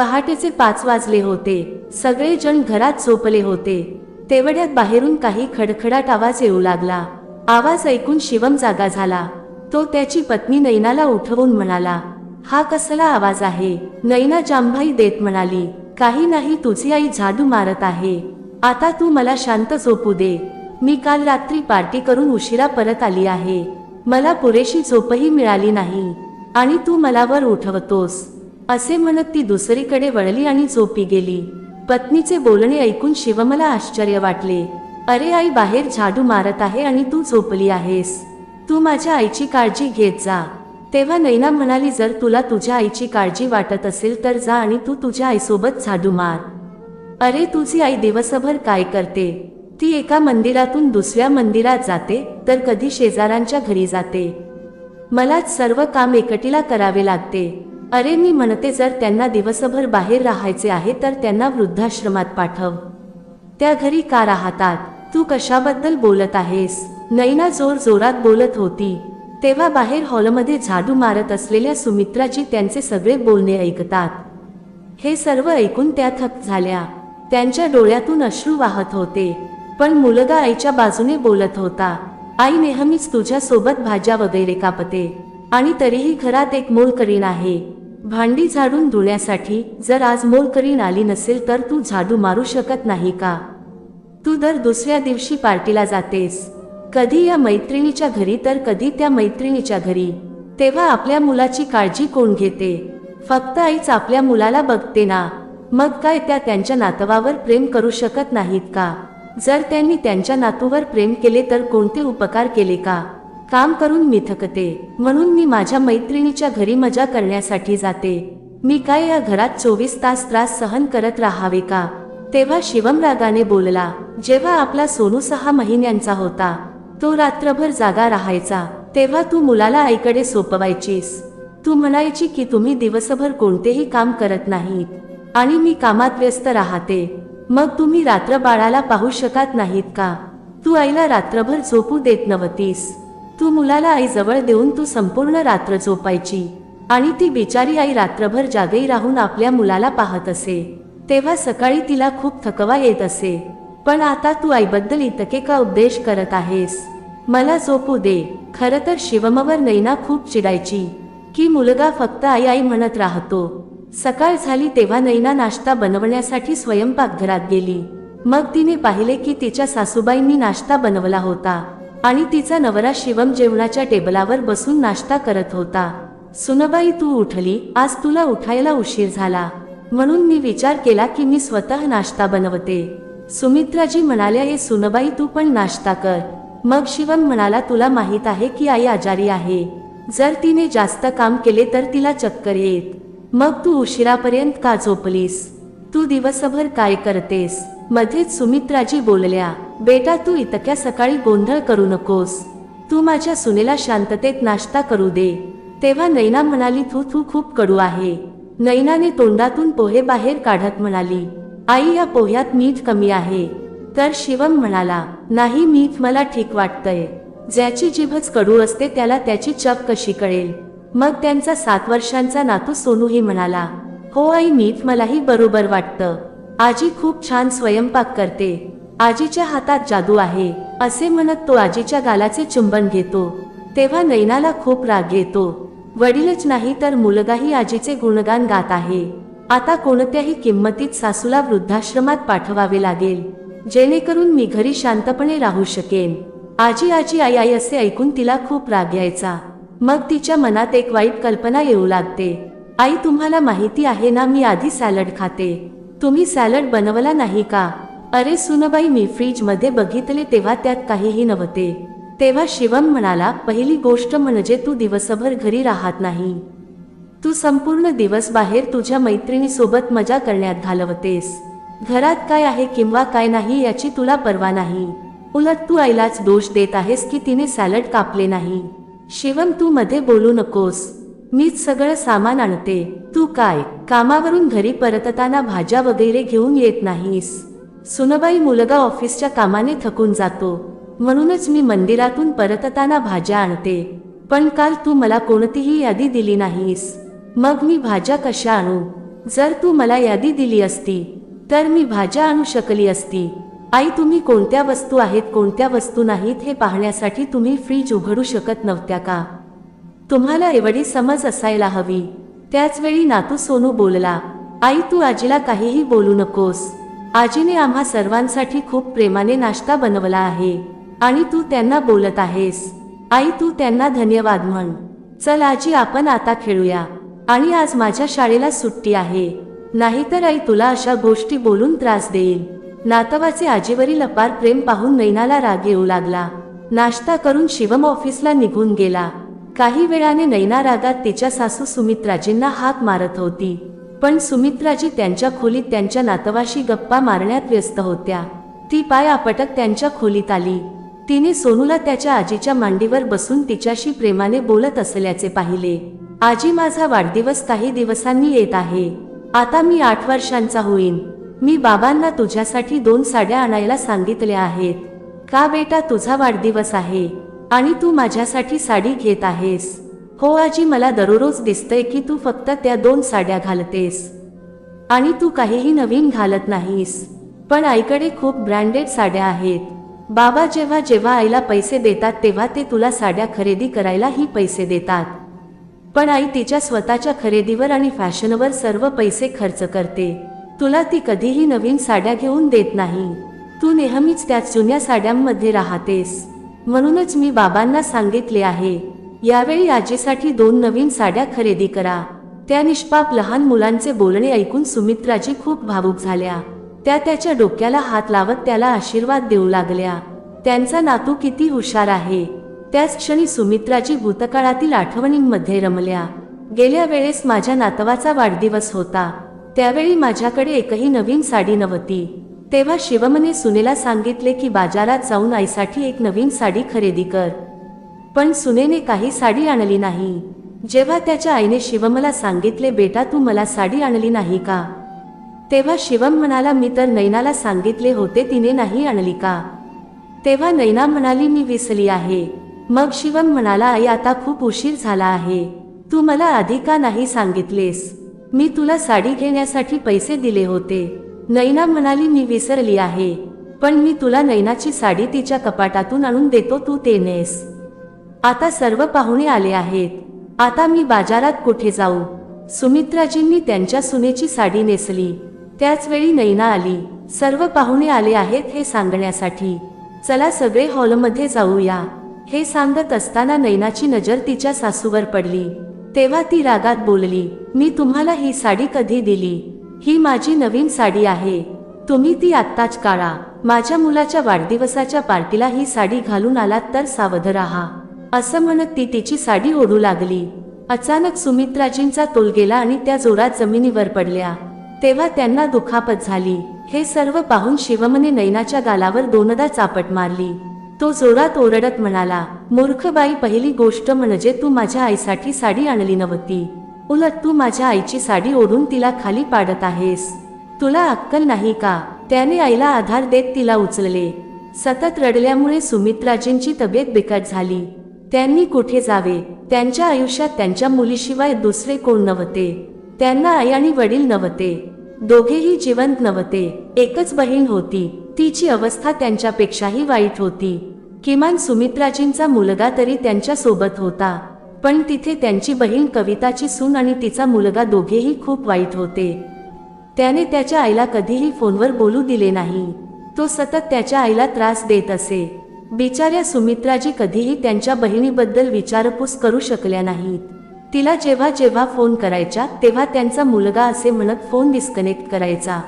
पहाटेचे पाच वाजले होते. सगळे जण घरात झोपले होते. तेवढ्यात बाहेरून काही खडखडाट आवाज येऊ लागला. आवाज ऐकून शिवम जागा झाला. तो त्याची पत्नी नैनाला उठवून म्हणाला हा कसला आवाज आहे? नैना जांभाई देत म्हणाली काही नाही तुझी आई झाडू मारत आहे. आता तू मला शांत झोपू दे. मी काल रात्री पार्टी करून उशिरा परत आली आहे. मला पुरेशी झोपही मिळाली नाही. आणि तू मला वर उठवतोस. असे म्हणत ती दुसरीकडे वळली आणि झोपी गेली. पत्नीचे बोलणे ऐकून शिवमला आश्चर्य वाटले. अरे आई बाहेर झाडू मारत आहे आणि तू झोपली आहेस. तू माझ्या आईची काळजी घेत जा. तेव्हा नैना म्हणाली जर तुला तुझ्या आईची काळजी वाटत असेल तर जा आणि तू तुझ्या आईसोबत झाडू मार. अरे तुझी आई दिवसभर काय करते? ती एका मंदिरातून दुसऱ्या मंदिरात जाते तर कधी शेजारांच्या घरी जाते. मलाच सर्व काम एकटीला करावे लागते. अरे मी म्हणते जर त्यांना दिवसभर बाहेर राहायचे आहे तर त्यांना वृद्धाश्रमात पाठव. त्या घरी का राहतात? तू कशाबद्दल बोलत आहेस? नैना जोर जोरात बोलत होती. तेव्हा बाहेर हॉलमध्ये झाडू मारत असलेल्या सुमित्राजी त्यांचे सगळे बोलणे ऐकतात. हे सर्व ऐकून त्या थक झाल्या. त्यांच्या डोळ्यातून अश्रू वाहत होते. पण मुलगा आईच्या बाजूने बोलत होता आई नेहमीच तुझ्यासोबत भाज्या वगैरे कापते आणि तरीही घरात एक मोलकरीण आहे. भांडी झाडून धुण्यासाठी जर आज मोलकरीण आली नसेल तर तू झाडू मारू शकत नाही का? तू दर दुसऱ्या दिवशी पार्टीला जातेस. कधी या मैत्रिणीच्या घरी तर कधी त्या मैत्रिणीच्या घरी. तेव्हा आपल्या मुलाची काळजी कोण घेते? फक्त आईच आपल्या मुलाला बघते ना. मग काय त्या त्यांच्या नातवावर प्रेम करू शकत नाहीत का? जर त्यांनी त्यांच्या नातूवर प्रेम केले तर कोणते उपकार केले का? काम करून मी थकते म्हणून मी माझ्या मैत्रिणीच्या घरी मजा करण्यासाठी जाते. मी काय या घरात चोवीस तास त्रास सहन करत राहावे का? तेव्हा शिवम रागाने बोलला जेव्हा आपला सोनू सहा महिन्यांचा होता तो रात्रभर जागा राहायचा. तेव्हा तू मुलाला आईकडे सोपवायचीस. तू म्हणायची की तुम्ही दिवसभर कोणतेही काम करत नाहीत. आणि मी कामात व्यस्त राहते. मग तुम्ही रात्र बाळाला पाहू शकत नाहीत का? तू आईला रात्रभर झोपू देत नव्हतीस. तू मुलाला आईजवळ देऊन तू संपूर्ण रात्र झोपायची आणि ती बिचारी आई रात्रभर जागेही राहून आपल्या मुलाला पाहत असे. तेव्हा सकाळी तिला खूप थकवा येत असे. पण आता तू आईबद्दल इतके का उपदेश करत आहेस? मला झोपू दे. खर तर शिवमवर नैना खूप चिडायची. की मुलगा फक्त आई आई म्हणत राहतो. सकाळ झाली तेव्हा नैना नाश्ता बनवण्यासाठी स्वयंपाकघरात गेली. मग तिने पाहिले की तिच्या सासूबाईंनी नाश्ता बनवला होता. आणि तिचा नवरा शिवम जेवणाच्या टेबलावर बसून नाश्ता करत होता. सुनबाई तू उठली? आज तुला उठायला उशीर झाला. म्हणून मी विचार केला की मी स्वतः नाश्ता बनवते. सुमित्राजी म्हणाल्या हे सुनबाई तू पण नाश्ता कर. मग शिवम म्हणाला तुला माहीत आहे की आई आजारी आहे. जर तिने जास्त काम केले तर तिला चक्कर येत. मग तू उशिरापर्यंत का झोपलीस? तू दिवसभर काय करतेस? मध्येच सुमित्राजी बोलल्या बेटा तू इतक्या सकाळी गोंधळ करू नकोस. तू माझ्या सुनेला शांततेत नाश्ता करू दे. तेव्हा नैना म्हणाली तू तू खूप कडू आहे. नैनाने तोंडातून पोहे बाहेर काढत म्हणाली आई या पोह्यात मीठ कमी आहे. तर शिवम म्हणाला नाही मीठ मला ठीक वाटतंय. ज्याची जिभच कडू असते त्याला त्याची चप कशी कळेल? मग त्यांचा सात वर्षांचा नातू सोनूही म्हणाला हो आई मीठ मलाही बरोबर वाटतं. आजी खूप छान स्वयंपाक करते. आजीच्या हातात जादू आहे असे म्हणत तो आजीच्या गालाचे चुंबन घेतो. तेव्हा नैनाला खूप राग येतो. वडीलच नाही तर मुलगाही आजीचे गुणगान गात आहे. आता कोणत्याही किंमतीत सासूला वृद्धाश्रमात पाठवावे लागेल. जेणेकरून मी घरी शांतपणे राहू शकेन. आजी आजी आई आई असे ऐकून तिला खूप राग यायचा. मग तिच्या मनात एक वाईट कल्पना येऊ लागते. आई तुम्हाला माहिती आहे ना मी आधी सॅलड खाते. तुम्ही सॅलड बनवला नाही का? अरे सुनबाई मी फ्रीजमध्ये बघितले तेव्हा त्यात काहीही नव्हते. तेव्हा शिवम म्हणाला पहिली गोष्ट म्हणजे तू दिवसभर घरी राहत नाही. तू संपूर्ण दिवस बाहेर तुझ्या मैत्रिणीसोबत मजा करण्यात घालवतेस. घरात काय आहे किंवा काय नाही याची तुला पर्वा नाही. उलट तू आईलाच दोष देत आहेस की तिने सॅलड कापले नाही. शिवम तू मध्ये बोलू नकोस. मीच सगळं सामान आणते. तू काय कामावरून घरी परतताना भाज्या वगैरे घेऊन येत नाहीस? सुनबाई मुलगा ऑफिसच्या कामाने थकून जातो. म्हणूनच मी मंदिरातून परतताना भाज्या आणते. पण काल तू मला कोणतीही यादी दिली नाहीस. मग मी भाज्या कशा आणू? जर तू मला यादी दिली असती तर मी भाज्या आणू शकली असती. आई तुम्ही कोणत्या वस्तू आहेत कोणत्या वस्तू नाहीत हे पाहण्यासाठी तुम्ही फ्रीज उघडू शकत नव्हत्या का? तुम्हाला एवढी समज असायला हवी. त्याचवेळी नातू सोनू बोलला आई तू आजीला काहीही बोलू नकोस. आजीने आम्हा सर्वांसाठी खूप प्रेमाने नाश्ता बनवला आहे आणि तू त्यांना बोलत आहेस. आई तू त्यांना धन्यवाद म्हण. चल आजी आपण आता खेळूया. आणि आज माझ्या शाळेला सुट्टी आहे. नाहीतर आई तुला अशा गोष्टी बोलून त्रास देईल. नातवाचे आजीवरील अपार प्रेम पाहून नैनाला राग येऊ लागला. नाश्ता करून शिवम ऑफिसला निघून गेला. काही वेळाने नैना रागात तिच्या सासू सुमित्राजींना हाक मारत होती. पण सुमित्राजी त्यांच्या खोलीत त्यांच्या नातवाशी गप्पा मारण्यात व्यस्त होत्या. ती पाय आपटक त्यांच्या खोलीत आली. तिने सोनूला त्याच्या आजीच्या मांडीवर बसून तिच्याशी प्रेमाने बोलत असल्याचे पाहिले. आजी माझा वाढदिवस काही दिवसांनी येत आहे. आता मी आठ वर्षांचा होईन. मी बाबांना तुझ्यासाठी दोन साड्या आणायला सांगितल्या आहेत. का बेटा तुझा वाढदिवस आहे? आणि तू माझ्यासाठी साडी घेत आहेस. हो आजी मला दररोज दिसतंय की तू फक्त त्या दोन साड्या घालतेस. आणि तू काहीही नवीन घालत नाहीस. पण आईकडे खूप ब्रँडेड साड्या आहेत. बाबा जेव्हा जेव्हा आईला पैसे देतात तेव्हा ते तुला साड्या खरेदी करायलाही पैसे देतात. पण आई तिच्या स्वतःच्या खरेदीवर आणि फॅशनवर सर्व पैसे खर्च करते. तुला ती कधीही नवीन साड्या घेऊन देत नाही. तू नेहमीच त्या जुन्या साड्यांमध्ये राहतेस. म्हणूनच मी बाबांना सांगितले आहे यावेळी आजीसाठी दोन नवीन साड्या खरेदी करा. त्या निष्पाप लहान मुलांचे बोलणे ऐकून सुमित्राजी खूप भावूक झाल्या. त्या त्याच्या डोक्याला हात लावत त्याला आशीर्वाद देऊ लागल्या. त्यांचा नातू किती हुशार आहे. त्याच क्षणी सुमित्राजी भूतकाळातील आठवणींमध्ये रमल्या. गेल्या वेळेस माझ्या नातवाचा वाढदिवस होता. त्यावेळी माझ्याकडे एकही नवीन साडी नव्हती. तेव्हा शिवमने सुनेला सांगितले की बाजारात जाऊन आईसाठी एक नवीन साडी खरेदी कर. पण सुनेने काही साडी आणली नाही. जेव्हा त्याच्या आईने शिवमला सांगितले बेटा तू मला साडी आणली नाही का? तेव्हा शिवम म्हणाला मी तर नैनाला सांगितले होते तिने नाही आणली का? तेव्हा नैना म्हणाली मी विसली आहे. मग शिवम म्हणाला आई आता खूप उशीर झाला आहे. तू मला आधी का नाही सांगितलेस? मी तुला साडी घेण्यासाठी पैसे दिले होते. नैना म्हणाली मी विसरली आहे. पण मी तुला नैनाची साडी तिच्या कपाटातून आणून देतो तू ते नेस. आता सर्व पाहुणे आले आहेत. आता मी बाजारात कुठे जाऊ? सुमित्राजींनी त्यांच्या सुनेची साडी नेसली. त्याचवेळी नैना आली. सर्व पाहुणे आले आहेत हे सांगण्यासाठी. चला सगळे हॉलमध्ये जाऊया. हे सांगत असताना नैनाची नजर तिच्या सासूवर पडली. तेव्हा ती रागात बोलली मी तुम्हाला ही साडी कधी दिली? ही माझी नवीन साडी आहे. तुम्ही ती आत्ताच काढा. माझ्या मुलाच्या वाढदिवसाच्या पार्टीला ही साडी घालून आलात तर सावध राहा. असं म्हणत ती तिची साडी ओढू लागली. अचानक सुमित्राजींचा तोल गेला आणि त्या जोरात जमिनीवर पडल्या. तेव्हा त्यांना दुखापत झाली. हे सर्व पाहून शिवमने नैनाच्या गालावर दोनदा चापट मारली. तो जोरात ओरडत म्हणाला मूर्खबाई पहिली गोष्ट म्हणजे तू माझ्या आईसाठी साडी आणली नव्हती. उलट तू माझ्या आईची साडी ओढून तिला खाली पाडत आहेस. तुला अक्कल नाही का? त्याने आईला आधार देत तिला उचलले. सतत रडल्यामुळे सुमित्राजींची तब्येत बिकट झाली. त्यांनी कुठे जावे? त्यांच्या आयुष्यात त्यांच्या मुलीशिवाय दुसरे कोण नव्हते. त्यांना आई आणि वडील नव्हते. दोघेही जिवंत नव्हते. एकच बहीण होती. तिची अवस्था त्यांच्यापेक्षाही वाईट होती. किमान सुमित्राजींचा मुलगा तरी त्यांच्यासोबत होता. पण तिथे त्यांची बहीण कविताची सून आणि तिचा मुलगा दोघेही खूप वाईट होते. त्याने त्याच्या आईला कधीही फोनवर बोलू दिले नाही. तो सतत त्याच्या आईला त्रास देत असे. बिचाऱ्या सुमित्राजी कधीही त्यांच्या बहिणीबद्दल विचारपूस करू शकल्या नाहीत. तिला जेव्हा जेव्हा फोन करायचा तेव्हा त्यांचा मुलगा असे म्हणत फोन डिस्कनेक्ट करायचा.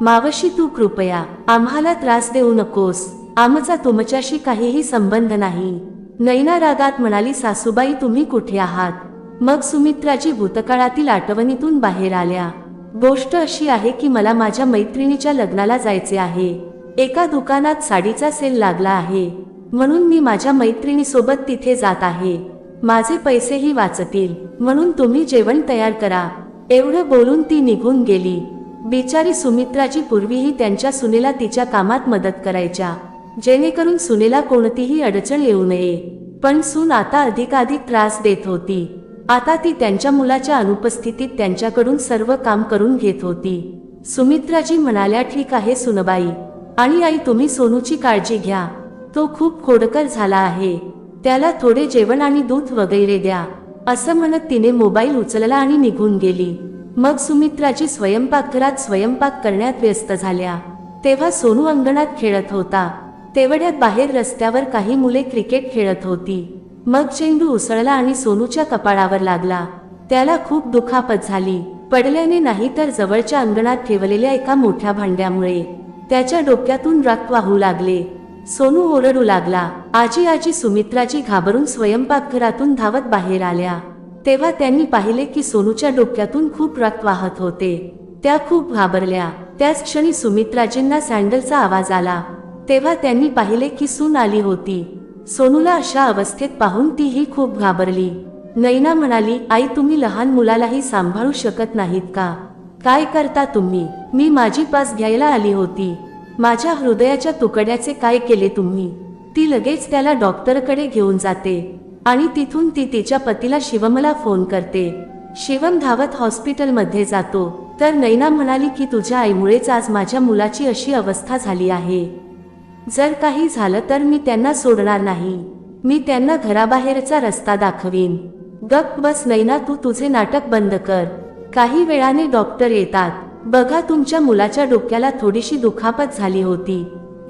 मावशी तू कृपया आम्हाला त्रास देऊ नकोस. आमचा तुमच्याशी काहीही संबंध नाही. नैना रागात म्हणाली सासूबाई तुम्ही कुठे आहात? मग सुमित्राजी भूतकाळातील आठवणीतून बाहेर आल्या. गोष्ट अशी आहे की मला माझ्या मैत्रिणीच्या लग्नाला जायचे आहे. एका दुकानात साडीचा सेल लागला आहे. म्हणून मी माझ्या मैत्रिणीसोबत तिथे जात आहे. माझे पैसेही वाचतील. म्हणून तुम्ही जेवण तयार करा. एवढं बोलून ती निघून गेली. बिचारी सुमित्राची पूर्वीही त्यांच्या सुनेला तिच्या कामात मदत करायच्या. जेणेकरून सुनेला कोणतीही अडचण येऊ नये. पण सून आता अधिकाधिक त्रास देत होती. आता ती त्यांच्या मुलाच्या अनुपस्थितीत त्यांच्याकडून सर्व काम करून घेत होती. सुमित्राजी म्हणाल्या ठीक आहे सुनबाई. आणि आई तुम्ही सोनूची काळजी घ्या. तो खूप खोडकर झाला आहे. त्याला थोडे जेवण आणि दूध वगैरे द्या. असं म्हणत तिने मोबाईल उचलला आणि निघून गेली. मग सुमित्राजी स्वयंपाकघरात स्वयंपाक करण्यात व्यस्त झाल्या. तेव्हा सोनू अंगणात खेळत होता. तेवढ्यात बाहेर रस्त्यावर काही मुले क्रिकेट खेळत होती. मग चेंडू उसळला आणि सोनूच्या कपाळावर लागला. त्याला खूप दुखापत झाली. पडल्याने नाही तर जवळच्या अंगणात ठेवलेल्या एका मोठ्या भांड्यामुळे. त्याच्या डोक्यातून रक्त वाहू लागले. सोनू ओरडू लागला. आजी आजी सुमित्राजी घाबरून स्वयंपाकघरातून धावत बाहेर आल्या. तेव्हा त्यांनी पाहिले की सोनूच्या डोक्यातून खूप रक्त वाहत होते. त्या खूप घाबरल्या. त्याच क्षणी सुमित्राजींना सँडलचा आवाज आला. तेव्हा त्यांनी पाहिले की सून आली होती. सोनूला अशा अवस्थेत पाहून तीही खूप घाबरली. नैना म्हणाली आई तुम्ही लहान मुलालाही सांभाळू शकत नाहीत का? काय करता तुम्ही? मी माझी पास घ्यायला आली होती. माझ्या हृदयाच्या तुकड्याचे काय केले तुम्ही ती लगेच त्याला डॉक्टरकडे घेऊन जाते आणि तिथून ती तिच्या पतीला शिवमला फोन करते. शिवम धावत हॉस्पिटलमध्ये जातो. तर नैना म्हणाली की तुझ्या आईमुळेच आज माझ्या मुलाची अशी अवस्था झाली आहे. जर काही झालं तर मी त्यांना सोडणार नाही. मी त्यांना घराबाहेरचा रस्ता दाखवीन. गप बस नैना तू तुझे नाटक बंद कर. काही वेळाने डॉक्टर येतात. बघा तुमच्या मुलाच्या डोक्याला थोडीशी दुखापत झाली होती.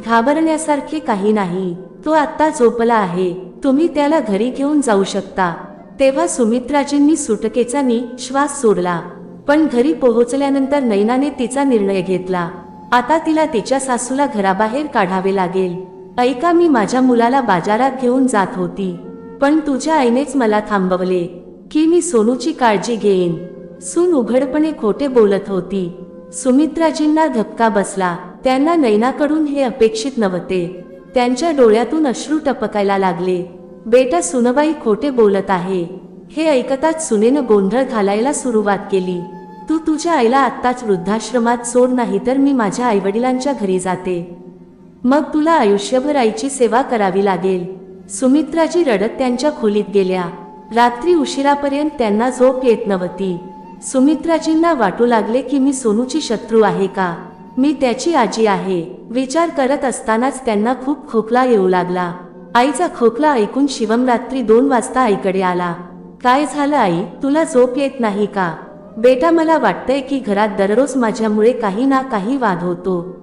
घाबरण्यासारखे काही नाही. तो आत्ता झोपला आहे. तुम्ही त्याला घरी घेऊन जाऊ शकता. तेव्हा सुमित्राजींनी सुटकेचा नि श्वास सोडला. पण घरी पोहोचल्यानंतर नैनाने तिचा निर्णय घेतला. आता तिला तिच्या सासूला घराबाहेर काढावे लागेल. ऐका मी माझ्या मुलाला बाजारात घेऊन जात होती. पण तुझ्या आईनेच मला थांबवले की मी सोनूची काळजी घेईन. सून उघडपणे खोटे बोलत होती. सुमित्राजींना धक्का बसला. त्यांना नैनाकडून हे अपेक्षित नव्हते. त्यांच्या डोळ्यातून अश्रू टपकायला लागले. बेटा सुनबाई खोटे बोलत आहे. हे ऐकताच सुनेनं गोंधळ घालायला सुरुवात केली. तू तुझ्या आईला आत्ताच वृद्धाश्रमात सोड नाही तर मी माझ्या आईवडिलांच्या घरी जाते. मग तुला आयुष्यभर आईची सेवा करावी लागेल. सुमित्राजी रडत त्यांच्या खोलीत गेल्या. रात्री उशिरापर्यंत त्यांना झोप येत नव्हती. सुमित्राजींना वाटू लागले की मी सोनूची शत्रू आहे का? मी त्याची आजी आहे. विचार करत असतानाच त्यांना खूप खोकला येऊ लागला. आईचा खोकला ऐकून शिवम रात्री दोन वाजता आईकडे आला. काय झालं आई? तुला झोप येत नाही का? बेटा मला वाटतंय की घरात दररोज माझ्यामुळे काही ना काही वाद होतो.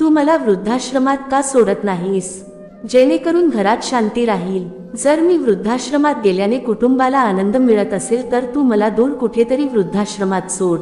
तू मला वृद्धाश्रमात का सोडत नाहीस? जेणेकरून घरात शांती राहील. जर मी वृद्धाश्रमात गेल्याने कुटुंबाला आनंद मिळत असेल तर तू मला दूर कुठेतरी वृद्धाश्रमात सोड.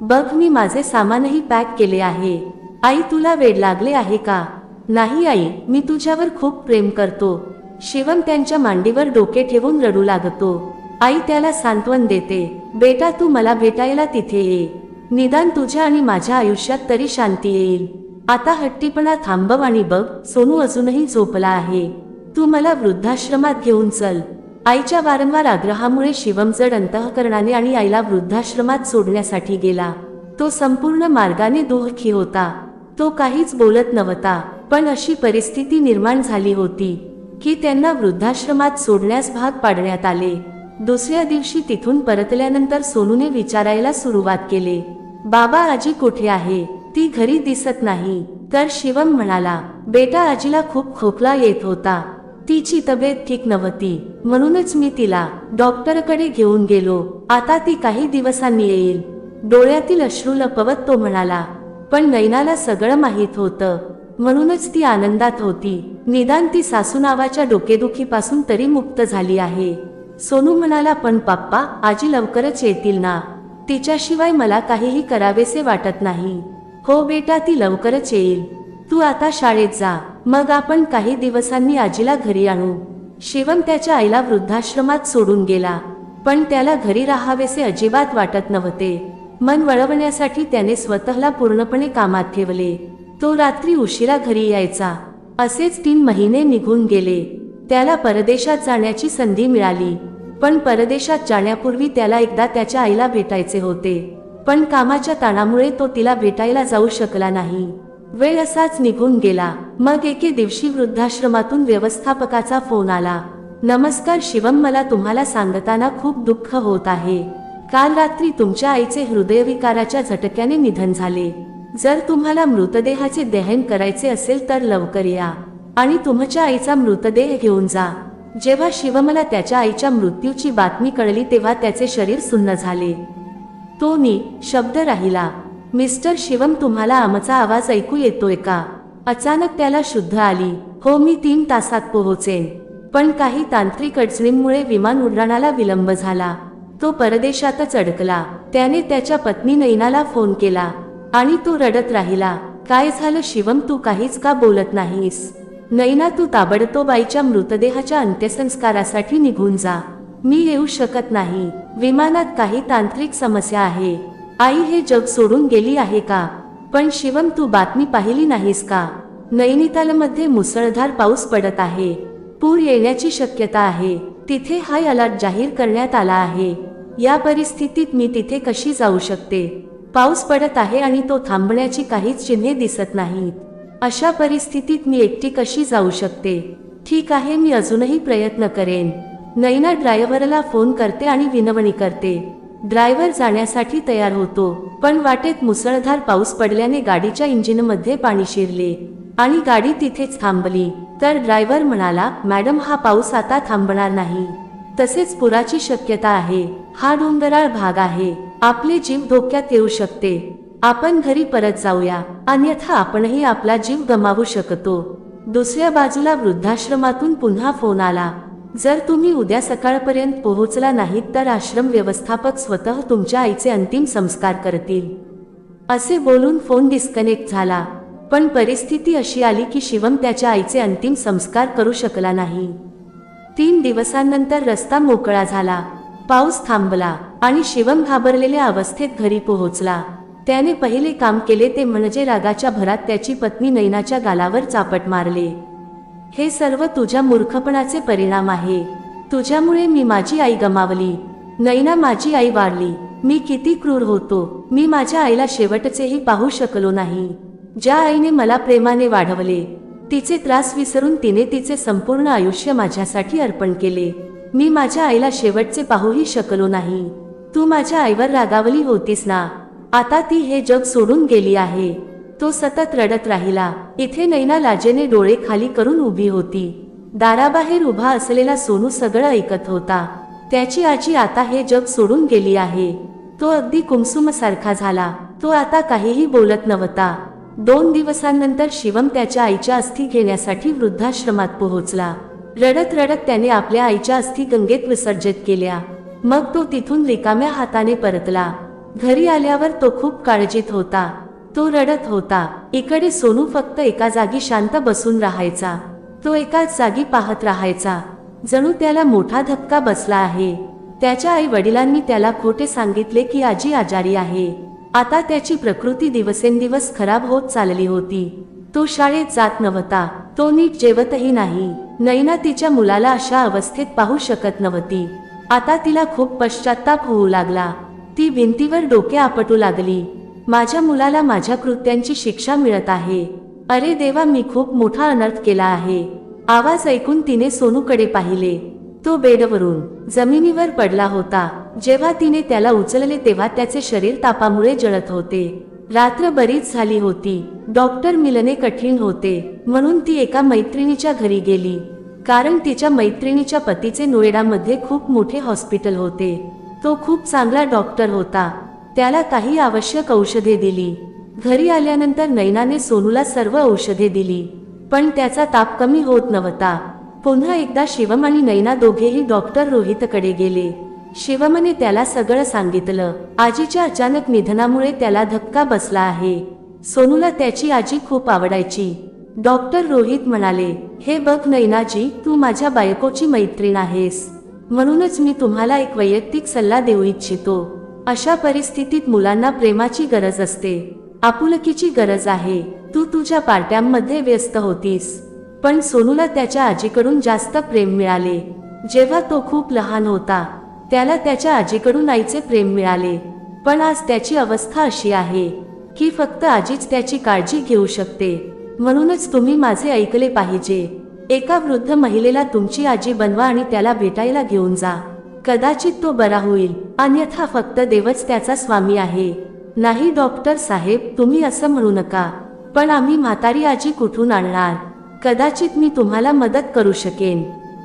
बघ मी माझे सामानही पॅक केले आहे. आई तुला वेळ लागले आहे का? नाही आई मी तुझ्यावर खूप प्रेम करतो. शिवम त्यांच्या मांडीवर डोके ठेवून रडू लागतो. आई त्याला सांत्वन देते बेटा तू मला भेटायला तिथे ये. निदान तुझ्या आणि माझ्या आयुष्यात तरी शांती येईल. आता हट्टीपणा थांबव आणि बघ सोनू अजूनही झोपला आहे. तू मला वृद्धाश्रमात घेऊन चल. आईच्या वारंवार आग्रहामुळे शिवम जड अंतःकरणाने आणि आईला वृद्धाश्रमात सोडण्यासाठी गेला. तो संपूर्ण मार्गाने दुःखी होता. तो काहीच बोलत नव्हता पण अशी परिस्थिती निर्माण झाली होती की त्यांना वृद्धाश्रमात सोडण्यास भाग पाडण्यात आले. दुसऱ्या दिवशी तिथून परतल्यानंतर सोनूने विचारायला सुरुवात केले. बाबा आजी कुठे आहे? ती घरी दिसत नाही. तर शिवम म्हणाला बेटा आजीला खूप खोकला येत होता. तिची तब्येत ठीक नव्हती. म्हणूनच मी तिला डॉक्टरकडे घेऊन गेलो. आता ती काही दिवसांनी येईल. डोळ्यातील अश्रू लपवत तो म्हणाला पण नैनाला सगळं माहीत होतं. म्हणूनच ती आनंदात होती. निदान ती सासू नावाच्या डोकेदुखीपासून तरी मुक्त झाली आहे. सोनू म्हणाला पण पप्पा आजी लवकरच येतील ना. तिच्याशिवाय मला काहीही करावेसे वाटत नाही. हो बेटा ती लवकरच येईल. तू आता शाळेत जा. मग आपण काही दिवसांनी आजीला घरी आणू. शिवम त्याच्या आईला वृद्धाश्रमात सोडून गेला. पण त्याला घरी राहावेसे अजिबात वाटत नव्हते. मन वळवण्यासाठी त्याने स्वतःला पूर्णपणे कामात ठेवले. तो रात्री उशिरा घरी यायचा. असेच तीन महिने निघून गेले. त्याला परदेशात जाण्याची संधी मिळाली. पण परदेशात जाण्यापूर्वी त्याला एकदा त्याच्या आईला भेटायचे होते. पण कामाच्या ताणामुळे तो तिला भेटायला जाऊ शकला नाही. वेळ असाच निघून गेला. मग एके दिवशी वृद्धाश्रमातून व्यवस्थापकाचा फोन आला. नमस्कार शिवम मला तुम्हाला सांगताना खूप दुःख होत आहे. काल रात्री तुमच्या आईचे हृदयविकाराच्या झटक्याने निधन झाले. जर तुम्हाला मृतदेहाचे दहन करायचे असेल तर लवकर या. आणि तुमच्या आईचा मृतदेह घेऊन जा. जेव्हा शिवमला त्याच्या आईच्या मृत्यूची बातमी कळली तेव्हा त्याचे शरीर सुन्न झाले. तो नी शब्द राहिला मिस्टर शिवम तुम्हाला आमचा आवाज ऐकू येतोय का? अचानक त्याला शुद्ध आली हो मी तीन तासात पोहोचेन. पण काही तांत्रिक अडचणींमुळे विमान उड्डाणाला विलंब झाला. तो परदेशातच अडकला. त्याने त्याच्या पत्नी नैनाला फोन केला आणि तो रडत राहिला काय झालं शिवम तू काहीच का बोलत नाहीस? नैना तू ताबडतोबाईच्या मृतदेहाच्या अंत्यसंस्कारासाठी निघून जा. मी येऊ शकत नाही. विमानात काही तांत्रिक समस्या आहे. आई हे जग सोडून गेली आहे का? पण शिवम तू बातमी पाहिली नाहीस का? नैनितालमध्ये मुसळधार पाऊस पडत आहे. पूर येण्याची शक्यता आहे. तिथे हाय अलर्ट जाहीर करण्यात आला आहे. या परिस्थितीत मी तिथे कशी जाऊ शकते? पाऊस पडत आहे आणि तो थांबण्याची काहीच चिन्हे दिसत नाहीत. अशा परिस्थितीत मी एकटी कशी जाऊ शकते? ठीक आहे मी अजूनही प्रयत्न करेन. नैना ड्रायव्हरला फोन करते आणि विनवणी करते. ड्रायव्हर जाण्यासाठी तयार होतो पण वाटेत मुसळधार पाऊस पडल्याने गाडीच्या इंजिनमध्ये पाणी शिरले आणि गाडी तिथेच थांबली. तर ड्रायव्हर म्हणाला मॅडम हा पाऊस आता थांबणार नाही. तसेच पुराची शक्यता आहे. हा डोंगराळ भाग आहे. आपले जीव धोक्यात येऊ शकते. आपण घरी परत जाऊया. अन्यथा आपणही आपला जीव गमावू शकतो. दुसऱ्या बाजूला वृद्धाश्रमातून पुन्हा फोन आला. जर तुम्ही उद्या सकाळपर्यंत पोहोचला नाहीत तर आश्रम व्यवस्थापक स्वतः तुमच्या आईचे अंतिम संस्कार करतील. असे बोलून फोन डिस्कनेक्ट झाला. पण परिस्थिती अशी आली की शिवम त्याच्या आईचे अंतिम संस्कार करू शकला नाही. तीन दिवसांनंतर रस्ता मोकळा झाला. पाऊस थांबला आणि शिवम घाबरलेल्या अवस्थेत घरी पोहोचला. त्याने पहिले काम केले ते म्हणजे रागाच्या भरात त्याची पत्नी नैनाच्या गालावर चापट मारले. हे सर्व तुझ्या मूर्खपणाचे परिणाम आहे. तुझ्यामुळे मी माझी आई गमावली. नैना माझी आई वाढली. मी किती क्रूर होतो. मी माझ्या आईला शेवटचेही पाहू शकलो नाही. ज्या आईने मला प्रेमाने वाढवले तिचे त्रास विसरून तिने तिचे संपूर्ण आयुष्य माझ्यासाठी अर्पण केले. मी माझ्या आईला शेवटचे पाहूही शकलो नाही. तू माझ्या आईवर रागावली होतीस ना? आता ती हे जग सोडून गेली आहे. तो सतत रडत राहिला. इथे नैना लाजेने डोळे खाली करून उभी होती. दाराबाहेर उभा असलेला सोनू सगळं ऐकत होता. त्याची आजी आता हे जग सोडून गेली आहे. तो अगदी कुमसुमसारखा झाला. तो आता काहीही बोलत नव्हता. दोन दिवसांनंतर शिवम त्याच्या आईच्या अस्थी घेण्यासाठी वृद्धाश्रमात पोहोचला. रडत रडत त्याने आपल्या आईच्या अस्थी गंगेत विसर्जित केल्या. मग तो तिथून रिकाम्या हाताने परतला. घरी आल्यावर तो खूप काळजीत होता. तो रडत होता. इकडे सोनू फक्त एका जागी शांत बसून राहायचा. तो एकाच जागी पाहत राहायचा. जणू त्याला मोठा धक्का बसला आहे. त्याच्या आई वडिलांनी त्याला खोटे सांगितले की आजी आजारी आहे. आता त्याची प्रकृती दिवसेंदिवस खराब होत चालली होती. तो शाळेत जात नव्हता. तो नीट जेवतही नाही. नैना तिच्या मुलाला अशा अवस्थेत पाहू शकत नव्हती. आता तिला खूप पश्चाताप होऊ लागला. ती भिंतीवर डोके आपटू लागली. माझ्या मुलाला माझ्या कृत्यांची शिक्षा मिळत आहे. अरे देवा मी खूप मोठा अनर्थ केला आहे. आवाज ऐकून तिने सोनूकडे पाहिले. तो बेडवरून जमिनीवर पडला होता. जेव्हा तिने त्याला उचलले तेव्हा त्याचे शरीर तापामुळे जळत होते. रात्र बरीच झाली होती. डॉक्टर मिलने कठीण होते म्हणून ती एका मैत्रिणीच्या घरी गेली. कारण तिच्या मैत्रिणीच्या पतीचे नोएडामध्ये खूप मोठे हॉस्पिटल होते. तो खूप चांगला डॉक्टर होता. त्याला काही आवश्यक औषधे दिली. घरी आल्यानंतर नैनाने सोनूला सर्व औषधे दिली. पण त्याचा ताप कमी होत नव्हता. पुन्हा एकदा शिवम आणि नैना दोघेही डॉक्टर रोहितकडे गेले. शिवमने त्याला सगळं सांगितलं. आजीच्या अचानक निधनामुळे त्याला धक्का बसला आहे. सोनूला त्याची आजी खूप आवडायची. डॉक्टर रोहित म्हणाले हे बघ नैनाजी तू माझ्या बायकोची मैत्रीण आहेस. म्हणूनच मी तुम्हाला एक वैयक्तिक सल्ला देऊ इच्छितो. अशा परिस्थितीत मुलांना प्रेमाची गरज असते. आपुलकीची गरज आहे. तू तुझ्या पार्ट्यांमध्ये व्यस्त होतीस. पण सोनूला त्याच्या आजीकडून जास्त प्रेम मिळाले. जेव्हा तो खूप लहान होता त्याला त्याच्या आजीकडून आईचे प्रेम मिळाले. पण आज त्याची अवस्था अशी आहे की फक्त आजीच त्याची काळजी घेऊ शकते. म्हणूनच तुम्ही माझे ऐकले पाहिजे. एका वृद्ध महिलेला तुमची आजी बनवा आणि त्याला भेटायला घेऊन जा. कदाचित तो बरा होईल. अन्यथा फक्त देवच त्याचा स्वामी आहे. नाही डॉक्टर साहेब तुम्ही असं म्हणू नका. पण आम्ही म्हातारी आजी कुठून आणणार? कदाचित मी तुम्हाला मदत करू शकेन.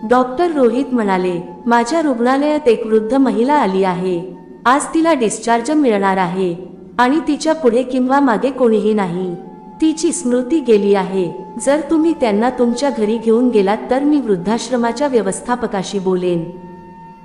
डॉक्टर रोहित म्हणाले माझ्या रुग्णालयात एक वृद्ध महिला आली आहे. आज तिला डिस्चार्ज मिळणार आहे. आणि तिच्या पुढे किंवा मागे कोणीही नाही. तिची स्मृती गेली आहे. जर तुम्ही त्यांना तुमच्या घरी घेऊन गेलात तर मी वृद्धाश्रमाच्या व्यवस्थापकाशी बोलेन.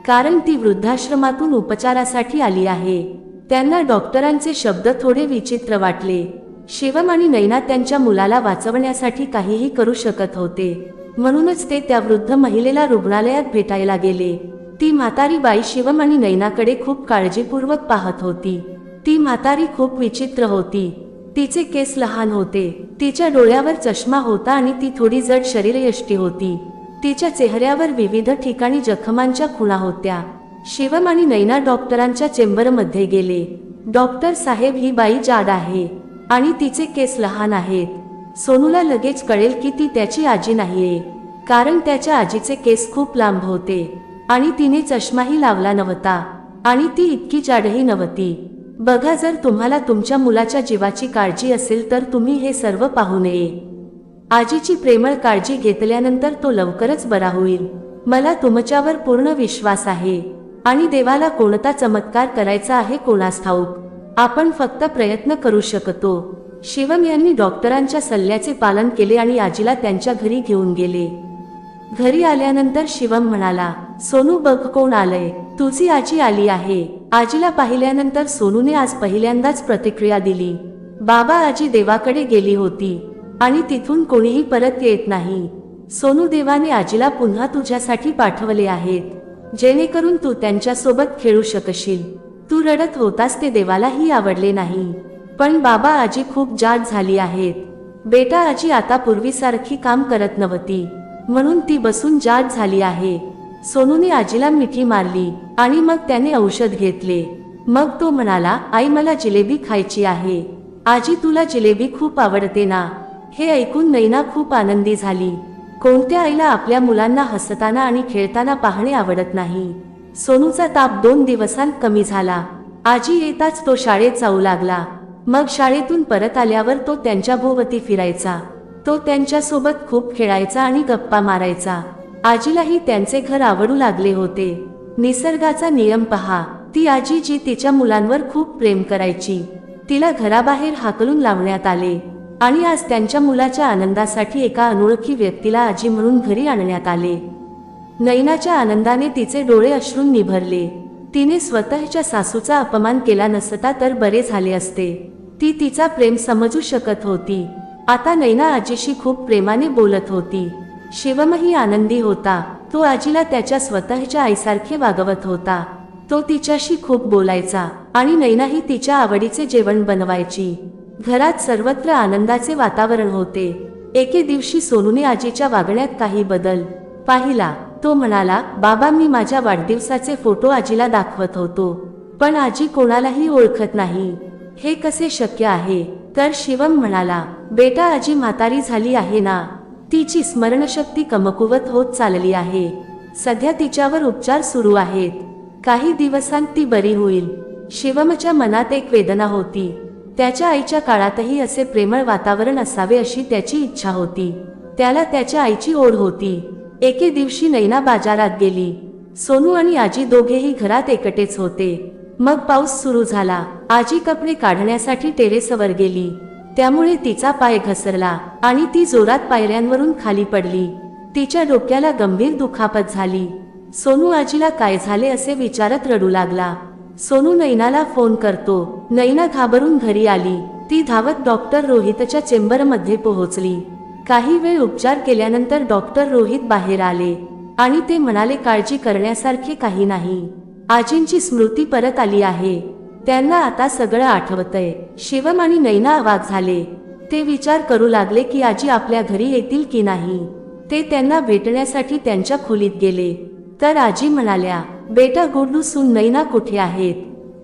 कारण ती वृद्धाश्रमातून उपचारासाठी आली आहे. त्यांना डॉक्टरांचे शब्द थोडे विचित्र वाटले. शिवम आणि नैना त्यांच्या मुलाला वाचवण्यासाठी काहीही करू शकत होते. म्हणूनच ते त्या वृद्ध महिलेला रुग्णालयात भेटायला गेले. ती म्हातारी बाई शिवम आणि नैनाकडे खूप काळजीपूर्वक पाहत होती. ती म्हातारी खूप विचित्र होती. तिचे केस लहान होते. तिच्या डोळ्यावर चष्मा होता आणि ती थोडी जड शरीरयष्टी होती. तिच्या चेहऱ्यावर विविध ठिकाणी जखमांच्या खुणा होत्या. शिवम आणि नैना डॉक्टरांच्या चेंबरमध्ये गेले. डॉक्टर साहेब ही बाई जाड आहे आणि तिचे केस लहान आहेत. सोनूला लगेच कळेल की ती त्याची आजी नाहीये. कारण त्याच्या आजीचे केस खूप लांब होते आणि तिने चष्माही लावला नव्हता आणि ती इतकी जाडही नव्हती. बघा जर तुम्हाला तुमच्या मुलाच्या जीवाची काळजी असेल तर तुम्ही हे सर्व पाहू नये. आजीची प्रेमळ काळजी घेतल्यानंतर तो लवकरच बरा होईल. मला तुमच्यावर पूर्ण विश्वास आहे. आणि देवाला कोणता चमत्कार करायचा आहे कोणास ठाऊक? आपण फक्त प्रयत्न करू शकतो. शिवम यांनी डॉक्टरांच्या सल्ल्याचे पालन केले आणि आजीला त्यांच्या घरी घेऊन गेले. घरी आल्यानंतर शिवम म्हणाला सोनू बघ कोण आलंय? तुझी आजी आली आहे. आजीला पाहिल्यानंतर सोनूने आज पहिल्यांदाच प्रतिक्रिया दिली. बाबा आजी देवाकडे गेली होती आणि तिथून कोणीही परत येत नाही. सोनू देवाने आजीला पुन्हा तुझ्यासाठी पाठवले आहेत. जेणेकरून तू त्यांच्यासोबत खेळू शकशील. तू रडत होतास ते देवालाही आवडले नाही. पण बाबा आजी खूप जाड झाली आहेत. बेटा आजी आता पूर्वीसारखी काम करत नव्हती. म्हणून ती बसून जाड झाली आहे. सोनूने आजीला मिठी मारली आणि मग त्याने औषध घेतले. मग तो म्हणाला आई मला जिलेबी खायची आहे. आजी तुला जिलेबी खूप आवडते ना? हे ऐकून नैना खूप आनंदी झाली. कोणत्या आईला आपल्या मुलांना हसताना आणि खेळताना पाहणे आवडत नाही? सोनूचा ताप दोन दिवसांत कमी झाला. आजी येताच तो शाळेत जाऊ लागला. मग शाळेतून परत आल्यावर तो त्यांच्या भोवती फिरायचा. तो त्यांच्यासोबत खूप खेळायचा आणि गप्पा मारायचा. आजीलाही त्यांचे घर आवडू लागले होते. निसर्गाचा नियम पहा. ती आजी जी तिच्या मुलांवर खूप प्रेम करायची. तिला घराबाहेर हाकलून लावण्यात आले. आणि आज त्यांच्या मुलाच्या आनंदासाठी एका अनोळखी व्यक्तीला आजी म्हणून घरी आणण्यात आले. नैनाच्या आनंदाने तिचे डोळे अश्रून निभरले. तिने स्वतःच्या सासूचा अपमान केला नसता तर बरे झाले असते. ती तिचा प्रेम समजू शकत होती. आता नैना आजीशी खूप प्रेमाने बोलत होती. शिवमही आनंदी होता. तो आजीला त्याच्या स्वतःच्या आईसारखे वागवत होता. तो तिच्याशी खूप बोलायचा आणि नैनाही तिच्या आवडीचे जेवण बनवायची. घरात सर्वत्र आनंदाचे वातावरण होते. एके दिवशी सोनूने आजीच्या वागण्यात काही बदल पाहिला. तो म्हणाला बाबा मी माझ्या वाढदिवसाचे फोटो आजीला दाखवत होतो पण आजी कोणालाही ओळखत नाही. हे कसे शक्य आहे? तर शिवम म्हणाला बेटा आजी म्हातारी झाली आहे ना? तिची स्मरणशक्ती कमकुवत होत चालली आहे. सध्या तिच्यावर उपचार सुरू आहेत. काही दिवसांत ती बरी होईल. शिवमच्या मनात एक वेदना होती. त्याच्या आईच्या काळातही असे प्रेमळ वातावरण असावे अशी त्याची इच्छा होती. त्याला त्याच्या आईची ओढ होती. एके दिवशी नैना बाजारात गेली. सोनू आणि आजी दोघेही घरात एकटेच होते. मग पाऊस सुरू झाला. आजी कपडे काढण्यासाठी टेरेसवर गेली. त्यामुळे तिचा पाय घसरला आणि ती जोरात पायऱ्यांवरून खाली पडली. तिच्या डोक्याला गंभीर दुखापत झाली. सोनू आजीला काय झाले असे विचारत रडू लागला. सोनू नैनाला फोन करतो. नैना घाबरून घरी आली. ती धावत डॉक्टर रोहितच्या चेंबरमध्ये पोहोचली. काही वेळ उपचार केल्यानंतर डॉक्टर रोहित बाहेर आले आणि ते म्हणाले काळजी करण्यासारखे काही नाही. आजींची स्मृती परत आली आहे. त्यांना आता सगळं आठवतंय. शिवम आणि नैना आवाज झाले. ते विचार करू लागले की आजी आपल्या घरी येतील की नाही. ते त्यांना भेटण्यासाठी त्यांच्या खोलीत गेले. तर आजी म्हणाल्या बेटा गुड्डू सून नैना कुठे आहेत?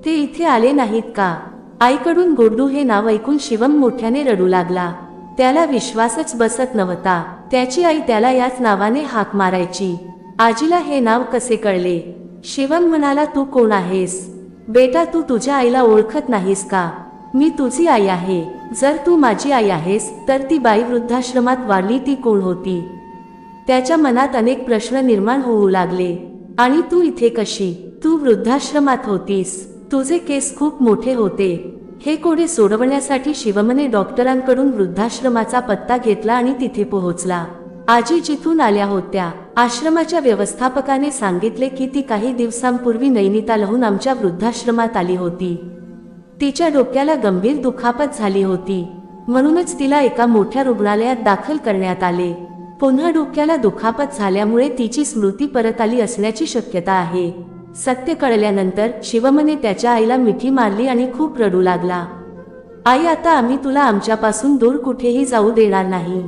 ते इथे आले नाहीत का? आईकडून गुड्डू हे नाव ऐकून शिवम मोठ्याने रडू लागला. त्याला विश्वासच बसत नव्हता. त्याची आई त्याला याच नावाने हाक मारायची. आजीला हे नाव कसे कळले? शिवम म्हणाला तू कोण आहेस? बेटा तू तुझ्या आईला ओळखत नाहीस का? मी तुझी आई आहे. जर तू माझी आई आहेस तर ती बाई वृद्धाश्रमात वाढली ती कोण होती? त्याच्या मनात अनेक प्रश्न निर्माण होऊ लागले. आणि तू इथे कशी? तू वृद्धाश्रमात होतीस. तुझे केस खूप मोठे होते. हे कोडे सोडवण्यासाठी शिवमने डॉक्टरांकडून वृद्धाश्रमाचा पत्ता घेतला आणि तिथे पोहोचला. आजी जिथून आल्या होत्या. आश्रमाच्या व्यवस्थापकाने सांगितले की ती काही दिवसांपूर्वी नैनितालहून आमच्या वृद्धाश्रमात आली होती. तिच्या डोक्याला गंभीर दुखापत झाली होती. म्हणूनच तिला एका मोठ्या रुग्णालयात दाखल करण्यात आले. पुन्हा डोक्याला दुखापत झाल्यामुळे तिची स्मृती परत आली असण्याची शक्यता आहे. सत्य कळल्यानंतर शिवमने त्याच्या आईला मिठी मारली आणि खूप रडू लागला. आई आता आम्ही तुला आमच्यापासून दूर कुठेही जाऊ देणार नाही.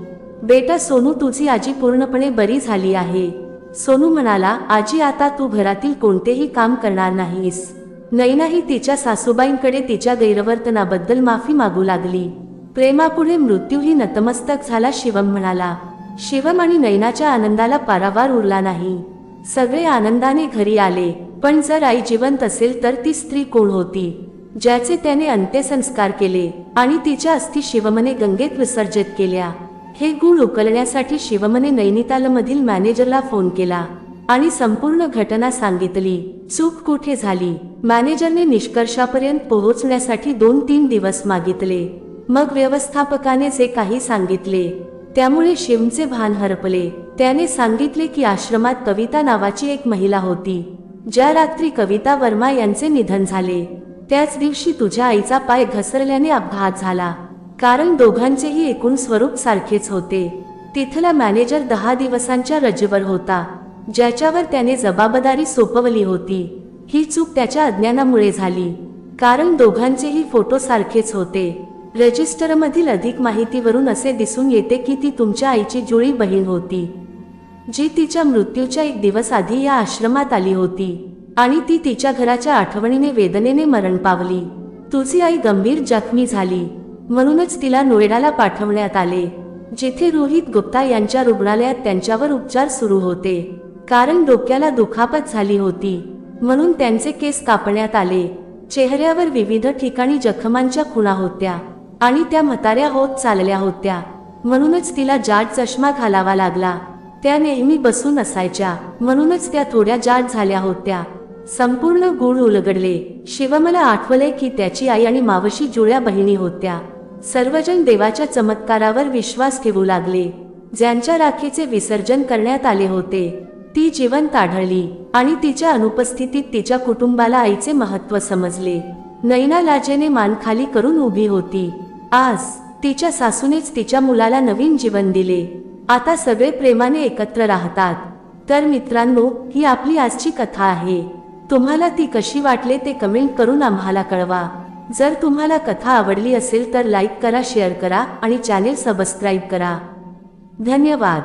बेटा सोनू तुझी आजी पूर्णपणे बरी झाली आहे. सोनू म्हणाला आजी आता तू घरातील कोणतेही काम करणार नाहीस. नैनाही तिच्या सासूबाईंकडे तिच्या गैरवर्तनाबद्दल माफी मागू लागली. प्रेमापुढे मृत्यूही नतमस्तक झाला शिवम म्हणाला. शिवम आणि नैनाच्या आनंदाला पारावार उरला नाही. सगळे आनंदाने घरी आले पण जर आई जिवंत असेल तर ती स्त्री कोण होती? ज्याचे त्याने अंत्यसंस्कार केले आणि तिच्या अस्थी शिवमने गंगेत विसर्जित केल्या. हे गुण उकलण्यासाठी शिवमने नैनितालमधील मॅनेजरला फोन केला आणि संपूर्ण घटना सांगितली. चूक कुठे झाली? मॅनेजरने निष्कर्षापर्यंत पोहोचण्यासाठी दोन तीन दिवस मागितले. मग व्यवस्थापकाने जे काही सांगितले त्यामुळे शिवचे भान हरपले. त्याने सांगितले की आश्रमात कविता नावाची एक महिला होती. ज्या रात्री कविता वर्मा यांचे निधन झाले त्याच दिवशी तुझ्या आईचा पाय घसरल्याने अपघात झाला. कारण दोघांचेही एकूण स्वरूप सारखेच होते. तिथला मॅनेजर दहा दिवसांच्या रजेवर होता ज्याच्यावर त्याने जबाबदारी सोपवली होती. ही चूक त्याच्या अज्ञानामुळे झाली. कारण दोघांचेही फोटो सारखेच होते. रजिस्टरमधील अधिक माहितीवरून असे दिसून येते की ती तुमच्या आईची जुळी बहीण होती जी तिच्या मृत्यूच्या एक दिवस आधी या आश्रमात आली होती आणि ती तिच्या घराच्या आठवणीने वेदनेने मरण पावली. तुझी आई गंभीर जखमी झाली. म्हणूनच तिला नोएडाला पाठवण्यात आले जेथे रोहित गुप्ता यांच्या रुग्णालयात त्यांच्यावर उपचार सुरू होते. कारण डोक्याला दुखापत झाली होती म्हणून त्यांचे केस कापण्यात आले. चेहऱ्यावर विविध ठिकाणी जखमांच्या खुणा होत्या आणि त्या म्हाताऱ्या होत चालल्या होत्या. म्हणूनच तिला जाड चष्मा घालावा लागला. त्या नेहमी बसून असायच्या म्हणूनच त्या थोड्या जाड झाल्या होत्या. संपूर्ण गुण उलगडले. शिवमला आठवले की त्याची आई आणि मावशी जुळ्या बहिणी होत्या. सर्वजण देवाच्या चमत्कारावर विश्वास ठेवू लागले. ज्यांच्या राखीचे विसर्जन करण्यात आले होते ती जिवंत आढळली आणि तिच्या अनुपस्थितीत तिच्या कुटुंबाला आईचे महत्त्व समजले. नैना लाजेने मान खाली करून उभी होती. आज तिच्या सासूनेच तिच्या मुलाला नवीन जीवन दिले. आता सगळे प्रेमाने एकत्र राहतात. तर मित्रांनो ही आपली आजची कथा आहे. तुम्हाला ती कशी वाटले ते कमेंट करून आम्हाला कळवा. जर तुम्हाला कथा आवडली असेल तर लाईक करा शेअर करा आणि चॅनेल सबस्क्राईब करा. धन्यवाद.